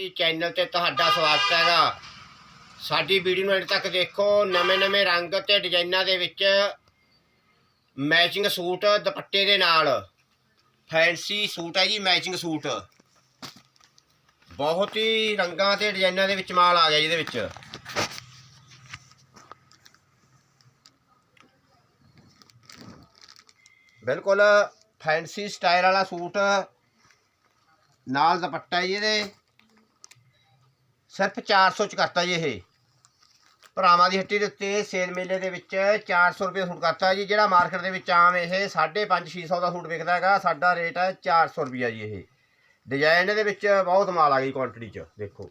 ਜੀ ਚੈਨਲ ਤੇ ਤੁਹਾਡਾ ਸਵਾਗਤ ਹੈਗਾ। ਸਾਡੀ ਵੀਡੀਓ ਨੂੰ ਅੰਤ ਤੱਕ ਦੇਖੋ ਨਵੇਂ-ਨਵੇਂ ਰੰਗ ਤੇ ਡਿਜ਼ਾਈਨਾਂ ਦੇ ਵਿੱਚ ਮੈਚਿੰਗ ਸੂਟ ਦੁਪੱਟੇ ਦੇ ਨਾਲ। ਫੈਂਸੀ ਸੂਟ ਹੈ ਜੀ ਮੈਚਿੰਗ ਸੂਟ। ਬਹੁਤ ਹੀ ਰੰਗਾਂ ਤੇ ਡਿਜ਼ਾਈਨਾਂ ਦੇ ਵਿੱਚ ਮਾਲ ਆ ਗਿਆ ਜਿਹਦੇ ਵਿੱਚ। ਬਿਲਕੁਲ ਫੈਂਸੀ ਸਟਾਈਲ ਵਾਲਾ ਸੂਟ ਨਾਲ ਦੁਪੱਟਾ ਜੀ ਇਹਦੇ। ਸਿਰਫ 400 ਚ ਕਰਤਾ ਜੀ ਇਹ। ਭਰਾਵਾਂ ਦੀ ਹੱਟੀ ਦੇ ਉੱਤੇ ਸੇਲ ਮੇਲੇ ਦੇ ਵਿੱਚ 400 ਰੁਪਏ ਸੂਟ ਕਰਤਾ ਜੀ, ਜਿਹੜਾ ਮਾਰਕੀਟ ਦੇ ਵਿੱਚ ਆਮ ਇਹ 550 600 ਦਾ ਸੂਟ ਵਿਕਦਾ ਹੈਗਾ, ਸਾਡਾ ਰੇਟ ਹੈ 400 ਰੁਪਿਆ ਜੀ ਇਹ। ਡਿਜ਼ਾਈਨ ਦੇ ਵਿੱਚ ਬਹੁਤ ਮਾਲ ਆ ਗਈ ਕੁਆਂਟੀਟੀ ਚ, ਦੇਖੋ।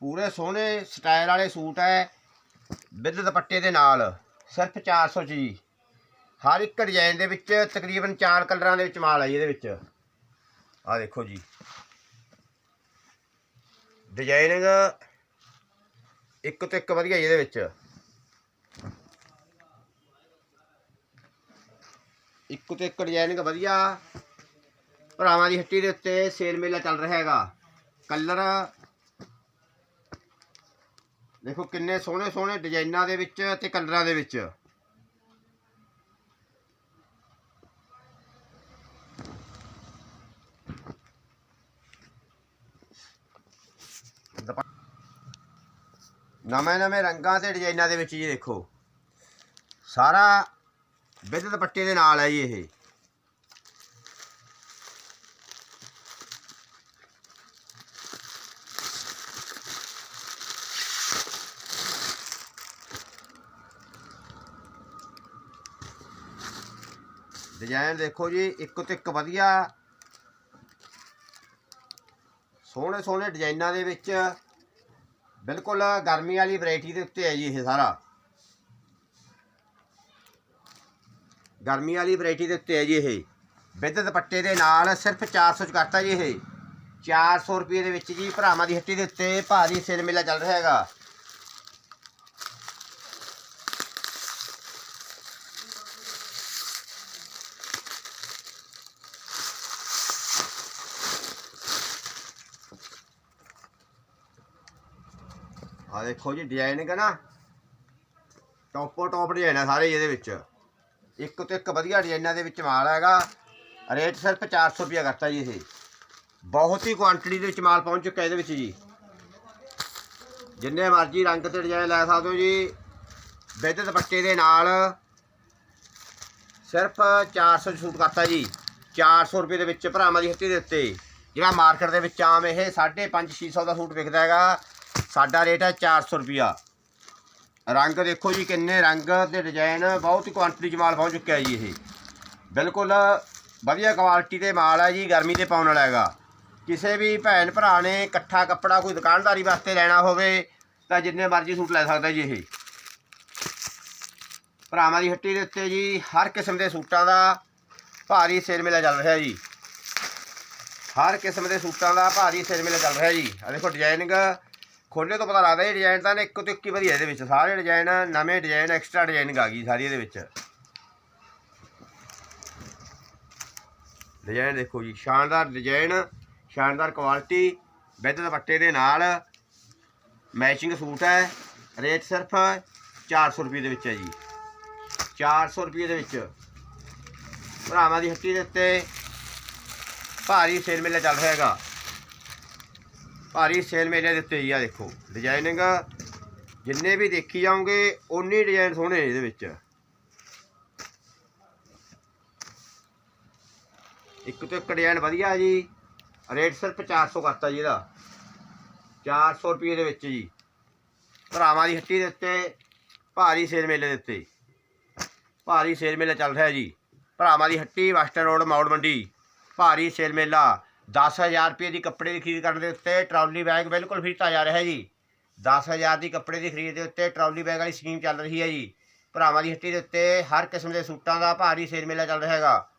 ਪੂਰੇ ਸੋਹਣੇ ਸਟਾਈਲ ਵਾਲੇ ਸੂਟ ਹੈ, ਵਿਦ ਦੁਪੱਟੇ ਦੇ ਨਾਲ, ਸਿਰਫ 400 ਚ ਜੀ। ਹਰ ਇੱਕ ਡਿਜ਼ਾਈਨ ਦੇ ਵਿੱਚ ਤਕਰੀਬਨ 4 ਕਲਰਾਂ ਦੇ ਵਿੱਚ ਮਾਲ ਹੈ ਜੀ ਇਹਦੇ ਵਿੱਚ। ਆਹ ਦੇਖੋ ਜੀ। ਡਿਜ਼ਾਈਨਿੰਗ ਇੱਕ ਤੋਂ ਇੱਕ ਵਧੀਆ ਜੀ ਇਹਦੇ ਵਿੱਚ। ਇੱਕ ਤੋਂ ਇੱਕ ਡਿਜ਼ਾਈਨਿੰਗ ਵਧੀਆ। ਭਰਾਵਾਂ ਦੀ ਹੱਟੀ ਦੇ ਉੱਤੇ ਸੇਲ ਮੇਲਾ ਚੱਲ ਰਿਹਾ ਹੈਗਾ। ਕਲਰ ਦੇਖੋ ਕਿੰਨੇ ਸੋਹਣੇ ਸੋਹਣੇ ਡਿਜ਼ਾਈਨਾਂ ਦੇ ਵਿੱਚ ਤੇ ਕਲਰਾਂ ਦੇ ਵਿੱਚ। ਨਵੇਂ ਨਵੇਂ ਰੰਗਾਂ ਤੇ ਡਿਜ਼ਾਈਨਾਂ ਦੇ ਵਿੱਚ ਜੀ ਦੇਖੋ। ਸਾਰਾ ਵਿਦ ਦੁਪੱਟੇ ਦੇ ਨਾਲ ਹੈ ਜੀ ਇਹ। ਡਿਜ਼ਾਈਨ ਦੇਖੋ ਜੀ, ਇੱਕ ਤੋਂ ਇੱਕ ਵਧੀਆ। ਸੋਹਣੇ ਸੋਹਣੇ ਡਿਜ਼ਾਈਨਾਂ ਦੇ ਵਿੱਚ ਬਿਲਕੁਲ ਗਰਮੀ ਵਾਲੀ ਵੈਰਾਈਟੀ ਦੇ ਉੱਤੇ ਹੈ ਜੀ ਇਹ ਸਾਰਾ। ਗਰਮੀ ਵਾਲੀ ਵੈਰਾਈਟੀ ਦੇ ਉੱਤੇ ਹੈ ਜੀ ਇਹ। ਵਿਦ ਦੁਪੱਟੇ ਦੇ ਨਾਲ ਸਿਰਫ 400 ਚ ਕਰਤਾ ਜੀ ਇਹ। 400 ਰੁਪਏ ਦੇ ਵਿੱਚ ਜੀ ਭਰਾਵਾਂ ਦੀ ਹੱਟੀ ਦੇ ਉੱਤੇ ਭਾਰੀ ਸੇਲ ਮੇਲਾ ਚੱਲ ਰਿਹਾ ਹੈਗਾ। ਆ ਦੇਖੋ ਜੀ ਡਿਜ਼ਾਈਨਿੰਗ ਹੈ ਨਾ। ਟੌਪੋ ਟੌਪ ਡਿਜ਼ਾਈਨ ਹੈ ਸਾਰੇ ਇਹਦੇ ਵਿੱਚ। ਇੱਕ ਤੋਂ ਇੱਕ ਵਧੀਆ ਡਿਜ਼ਾਈਨਾਂ ਦੇ ਵਿੱਚ ਮਾਲ ਹੈਗਾ। ਰੇਟ ਸਿਰਫ 400 ਰੁਪਏ ਕਰਤਾ ਜੀ ਇਹ। ਬਹੁਤ ਹੀ ਕੁਆਂਟੀਟੀ ਦੇ ਵਿੱਚ ਮਾਲ ਪਹੁੰਚ ਚੁੱਕਾ ਇਹਦੇ ਵਿੱਚ ਜੀ। ਜਿੰਨੇ ਮਰਜ਼ੀ ਰੰਗ ਤੇ ਡਿਜ਼ਾਈਨ ਲੈ ਸਕਦੇ ਹੋ ਜੀ। ਵਿਦ ਦੁਪੱਟੇ ਦੇ ਨਾਲ ਸਿਰਫ 400 ਚ ਸੂਟ ਕਰਤਾ ਜੀ। 400 ਰੁਪਏ ਦੇ ਵਿੱਚ ਭਰਾਵਾਂ ਦੀ ਹੱਟੀ ਦੇ ਉੱਤੇ। ਜਿਹੜਾ ਮਾਰਕੀਟ ਦੇ ਵਿੱਚ ਆਮ ਇਹ 550 600 ਦਾ ਸੂਟ ਵਿਕਦਾ ਹੈਗਾ। ਸਾਡਾ ਰੇਟ ਹੈ 400 ਰੁਪਿਆ ਰੰਗ ਦੇਖੋ ਜੀ ਕਿੰਨੇ ਰੰਗ ਤੇ ਡਿਜ਼ਾਈਨ ਬਹੁਤ ਹੀ ਕੁਆਂਟੀਟੀ ਚ ਮਾਲ ਪਹੁੰਚ ਚੁੱਕਿਆ ਜੀ ਇਹ। ਬਿਲਕੁਲ ਵਧੀਆ ਕੁਆਲਿਟੀ ਦੇ ਮਾਲ ਹੈ ਜੀ, ਗਰਮੀ ਤੇ ਪਾਉਣ ਵਾਲਾ ਹੈਗਾ। ਕਿਸੇ ਵੀ ਭੈਣ ਭਰਾ ਨੇ ਇਕੱਠਾ ਕੱਪੜਾ ਕੋਈ ਦੁਕਾਨਦਾਰੀ ਵਾਸਤੇ ਲੈਣਾ ਹੋਵੇ, ਤਾਂ ਜਿੰਨੇ ਮਰਜ਼ੀ ਸੂਟ ਲੈ ਸਕਦਾ ਜੀ ਇਹ। ਭਰਾਵਾਂ ਦੀ ਹੱਟੀ ਦੇ ਉੱਤੇ ਜੀ ਹਰ ਕਿਸਮ ਦੇ ਸੂਟਾਂ ਦਾ ਭਾਰੀ ਸੇਲ ਮੇਲਾ ਚੱਲ ਰਿਹਾ ਜੀ। ਹਰ ਕਿਸਮ ਦੇ ਸੂਟਾਂ ਦਾ ਭਾਰੀ ਸੇਲ ਮੇਲਾ ਚੱਲ ਰਿਹਾ ਜੀ। ਆ ਦੇਖੋ ਡਿਜ਼ਾਈਨਿੰਗ ਖੋਲ੍ਹੇ ਤੋਂ ਪਤਾ ਲੱਗਦਾ ਇਹ ਡਿਜ਼ਾਈਨ ਤਾਂ ਨੇ ਇੱਕ ਤੋਂ ਇੱਕ ਹੀ ਵਧੀਆ ਇਹਦੇ ਵਿੱਚ, ਸਾਰੇ ਡਿਜ਼ਾਈਨ ਨਵੇਂ ਡਿਜ਼ਾਈਨ ਐਕਸਟਰਾ ਡਿਜ਼ਾਈਨਿੰਗ ਆ ਗਈ ਸਾਰੀ ਇਹਦੇ ਵਿੱਚ। ਡਿਜ਼ਾਈਨ ਦੇਖੋ ਜੀ, ਸ਼ਾਨਦਾਰ ਡਿਜ਼ਾਈਨ ਸ਼ਾਨਦਾਰ ਕੁਆਲਿਟੀ ਵਿਦ ਦੁਪੱਟੇ ਦੇ ਨਾਲ ਮੈਚਿੰਗ ਸੂਟ ਹੈ ਰੇਟ ਸਿਰਫ 400 ਰੁਪਏ ਦੇ ਵਿੱਚ ਹੈ ਜੀ। 400 ਰੁਪਏ ਦੇ ਵਿੱਚ। ਭਰਾਵਾਂ ਦੀ ਹੱਟੀ ਦੇ ਉੱਤੇ ਭਾਰੀ ਸੇਲ ਮੇਲਾ ਚੱਲ ਰਿਹਾ ਹੈਗਾ। ਭਾਰੀ ਸੇਲ ਮੇਲੇ ਦੇ ਉੱਤੇ ਹੀ ਆ, ਦੇਖੋ। ਡਿਜ਼ਾਈਨਿੰਗ ਜਿੰਨੇ ਵੀ ਦੇਖੀ ਜਾਓਗੇ, ਓਨੇ ਡਿਜ਼ਾਈਨ ਸੋਹਣੇ ਇਹਦੇ ਵਿੱਚ। ਇੱਕ ਤੋਂ ਇੱਕ ਡਿਜ਼ਾਈਨ ਵਧੀਆ ਜੀ। ਰੇਟ ਸਿਰਫ 400 ਕਰਤਾ ਜੀ ਇਹਦਾ। 400 ਰੁਪਏ ਦੇ ਵਿੱਚ ਜੀ। ਭਰਾਵਾਂ ਦੀ ਹੱਟੀ ਦੇ ਉੱਤੇ, ਭਾਰੀ ਸੇਲ ਮੇਲੇ ਦੇ ਉੱਤੇ। ਭਾਰੀ ਸੇਲ ਮੇਲਾ ਚੱਲ ਰਿਹਾ ਜੀ। ਭਰਾਵਾਂ ਦੀ ਹੱਟੀ ਵੈਸਟਰਨ ਰੋਡ ਮੌੜ ਮੰਡੀ ਭਾਰੀ ਸੇਲ ਮੇਲਾ। 10000 ਰੁਪਏ ਦੀ ਕੱਪੜੇ ਦੀ ਖਰੀਦ ਕਰਨ ਦੇ ਉੱਤੇ ਟਰਾਲੀ ਬੈਗ ਬਿਲਕੁਲ ਫ੍ਰੀ ਦਿੱਤਾ ਜਾ ਰਿਹਾ ਜੀ। 10000 ਦੀ ਕੱਪੜੇ ਦੀ ਖਰੀਦ ਦੇ ਉੱਤੇ ਟਰਾਲੀ ਬੈਗ ਵਾਲੀ ਸਕੀਮ ਚੱਲ ਰਹੀ ਹੈ ਜੀ। ਭਰਾਵਾਂ ਦੀ ਹੱਟੀ ਦੇ ਉੱਤੇ ਹਰ ਕਿਸਮ ਦੇ ਸੂਟਾਂ ਦਾ ਭਾਰੀ ਸੇਲ ਮੇਲਾ ਚੱਲ ਰਿਹਾ ਹੈਗਾ।